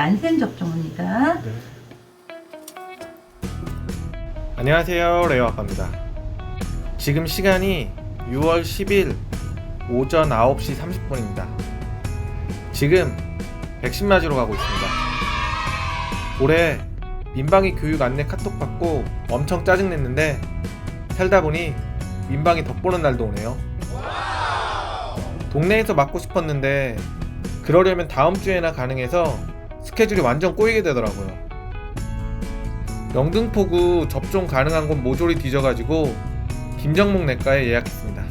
얀센 접종입니다. 네. 안녕하세요. 레오 아빠입니다. 지금 시간이 6월 10일 오전 9시 30분입니다. 지금 백신 맞으러 가고 있습니다. 올해 민방위 교육 안내 카톡 받고 엄청 짜증냈는데 살다 보니 민방위 덕보는 날도 오네요. 동네에서 맞고 싶었는데 그러려면 다음 주에나 가능해서 스케줄이 완전 꼬이게 되더라고요 영등포구 접종 가능한 곳 모조리 뒤져가지고 김정목 내과에 예약했습니다.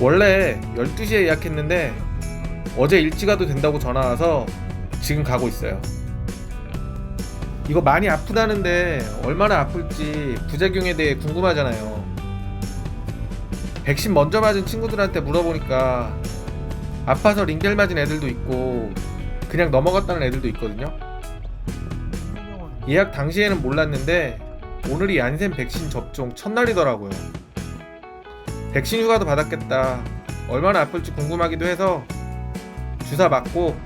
원래 12시에 예약했는데 어제 일찍 가도 된다고 전화 와서 지금 가고 있어요. 이거 많이 아프다는데 얼마나 아플지 부작용에 대해 궁금하잖아요. 백신 먼저 맞은 친구들한테 물어보니까 아파서 링겔 맞은 애들도 있고 그냥 넘어갔다는 애들도 있거든요. 예약 당시에는 몰랐는데 오늘이 얀센 백신 접종 첫날이더라고요. 백신 휴가도 받았겠다. 얼마나 아플지 궁금하기도 해서 주사 맞고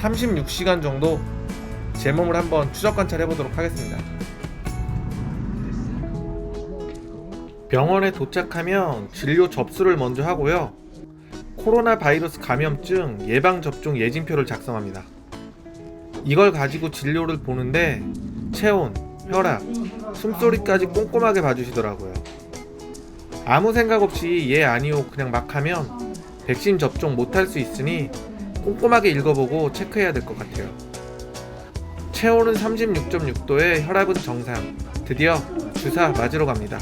36시간 정도 제 몸을 한번 추적 관찰해 보도록 하겠습니다. 병원에 도착하면 진료 접수를 먼저 하고요. 코로나 바이러스 감염증 예방 접종 예진표를 작성합니다. 이걸 가지고 진료를 보는데 체온, 혈압, 숨소리까지 꼼꼼하게 봐주시더라고요. 아무 생각 없이 예 아니요 그냥 막 하면 백신 접종 못할 수 있으니 꼼꼼하게 읽어보고 체크해야 될 것 같아요. 체온은 36.6도에 혈압은 정상. 드디어 주사 맞으러 갑니다.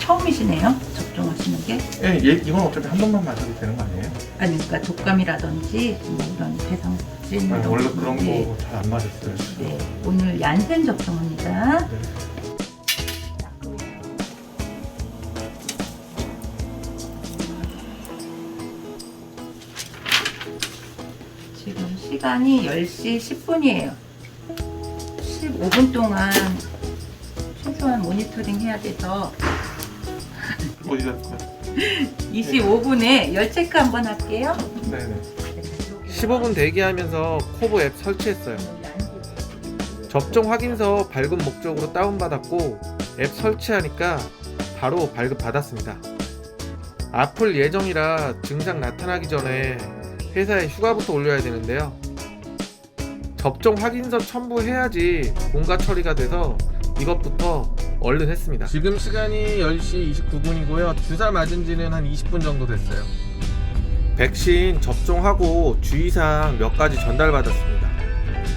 처음이시네요. 접종하시는 게. 예, 예 이건 어차피 한 번만 맞아도 되는 거 아니에요? 아니 그러니까 독감이라든지 뭐 이런 대상진 아니, 원래 그런 네, 거잘 안 맞았어요. 네, 오늘 얀센 접종입니다. 네. 지금 시간이 10시 10분이에요. 15분 동안 최소한 모니터링 해야 돼서 어디 갔어요? 25분에 열 체크 한번 할게요. 네네. 15분 대기하면서 코보 앱 설치했어요. 접종 확인서 발급 목적으로 다운받았고 앱 설치하니까 바로 발급 받았습니다. 아플 예정이라 증상 나타나기 전에 회사에 휴가부터 올려야 되는데요. 접종 확인서 첨부해야지 공가 처리가 돼서 이것부터 얼른 했습니다. 지금 시간이 10시 29분이고요. 주사 맞은 지는 한 20분 정도 됐어요. 백신 접종하고 주의사항 몇 가지 전달받았습니다.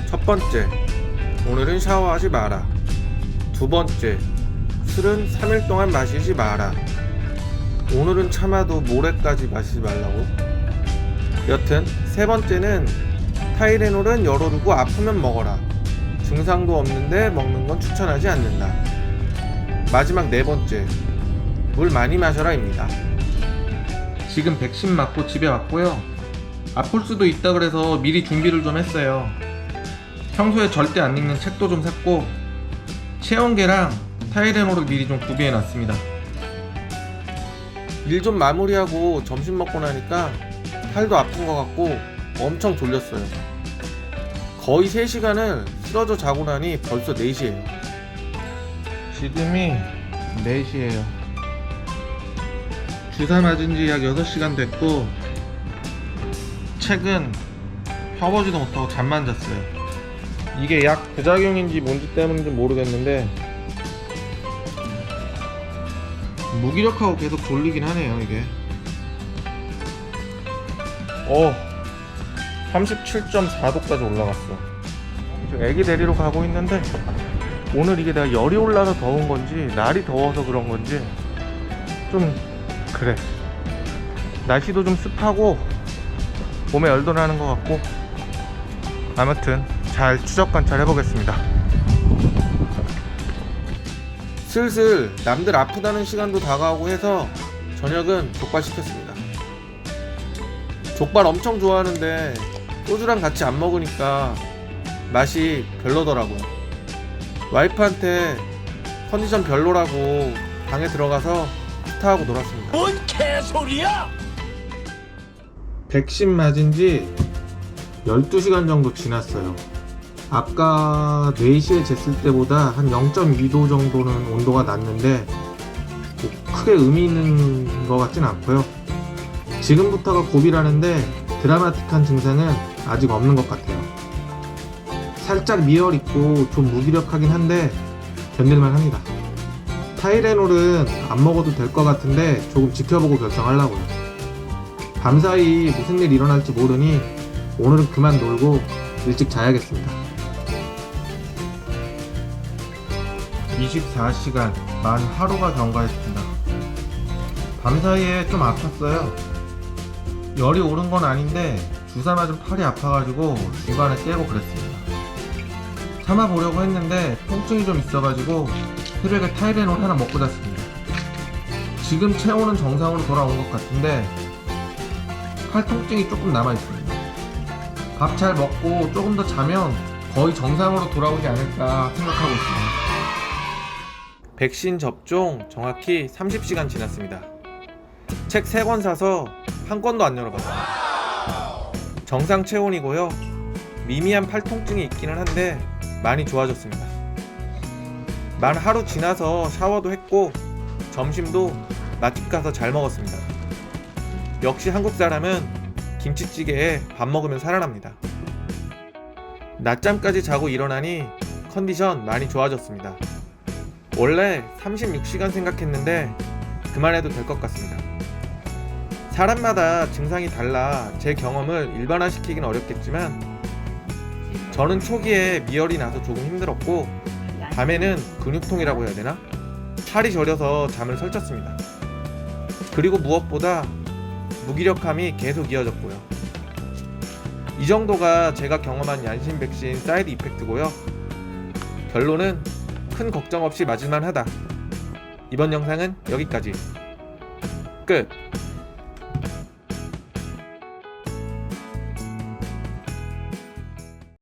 첫 번째, 오늘은 샤워하지 마라. 두 번째, 술은 3일 동안 마시지 마라. 오늘은 참아도 모레까지 마시지 말라고. 여튼 세 번째는 타이레놀은 열어두고 아프면 먹어라. 증상도 없는데 먹는 건 추천하지 않는다. 마지막 네 번째, 물 많이 마셔라입니다. 지금 백신 맞고 집에 왔고요. 아플 수도 있다 그래서 미리 준비를 좀 했어요. 평소에 절대 안 읽는 책도 좀 샀고 체온계랑 타이레놀을 미리 좀 구비해 놨습니다. 일 좀 마무리하고 점심 먹고 나니까 팔도 아픈 것 같고 엄청 졸렸어요. 거의 3시간을 쓰러져 자고 나니 벌써 4시예요. 지금이 4시예요. 주사 맞은 지 약 6시간 됐고 책은 펴보지도 못하고 잠만 잤어요. 이게 약 부작용인지 뭔지 때문인지 모르겠는데 무기력하고 계속 졸리긴 하네요 이게. 어 37.4도까지 올라갔어. 지금 애기 데리러 가고 있는데 오늘 이게 내가 열이 올라서 더운 건지 날이 더워서 그런 건지 좀 그래. 날씨도 좀 습하고 몸에 열도 나는 것 같고 아무튼 잘 추적 관찰 해 보겠습니다. 슬슬 남들 아프다는 시간도 다가오고 해서 저녁은 족발 시켰습니다. 족발 엄청 좋아하는데 소주랑 같이 안 먹으니까 맛이 별로더라고요 와이프한테 컨디션 별로라고 방에 들어가서 스타하고 놀았습니다 뭔 개소리야! 백신 맞은 지 12시간 정도 지났어요. 아까 4시에 쟀을 때보다 한 0.2도 정도는 온도가 낮는데 뭐 크게 의미 있는 것 같진 않고요. 지금부터가 고비라는데 드라마틱한 증상은 아직 없는 것 같아요. 살짝 미열 있고 좀 무기력하긴 한데 견딜만 합니다. 타이레놀은 안 먹어도 될 것 같은데 조금 지켜보고 결정하려고요. 밤사이 무슨 일 일어날지 모르니 오늘은 그만 놀고 일찍 자야겠습니다. 24시간 만 하루가 경과했습니다. 밤사이에 좀 아팠어요. 열이 오른 건 아닌데 주사 맞은 팔이 아파가지고 중간에 깨고 그랬습니다. 참아보려고 했는데 통증이 좀 있어가지고 새벽에 타이레놀 하나 먹고 잤습니다. 지금 체온은 정상으로 돌아온 것 같은데 팔 통증이 조금 남아있습니다. 밥 잘 먹고 조금 더 자면 거의 정상으로 돌아오지 않을까 생각하고 있습니다. 백신 접종 정확히 30시간 지났습니다. 책 3권 사서 한 권도 안 열어봤어요. 정상 체온이고요. 미미한 팔 통증이 있기는 한데 많이 좋아졌습니다. 만 하루 지나서 샤워도 했고 점심도 맛집 가서 잘 먹었습니다. 역시 한국 사람은 김치찌개에 밥 먹으면 살아납니다. 낮잠까지 자고 일어나니 컨디션 많이 좋아졌습니다. 원래 36시간 생각했는데 그만해도 될 것 같습니다. 사람마다 증상이 달라 제 경험을 일반화시키긴 어렵겠지만 저는 초기에 미열이 나서 조금 힘들었고 밤에는 근육통이라고 해야 되나? 팔이 저려서 잠을 설쳤습니다. 그리고 무엇보다 무기력함이 계속 이어졌고요. 이 정도가 제가 경험한 얀신 백신 사이드 이펙트고요. 결론은 큰 걱정 없이 맞을만 하다. 이번 영상은 여기까지. 끝.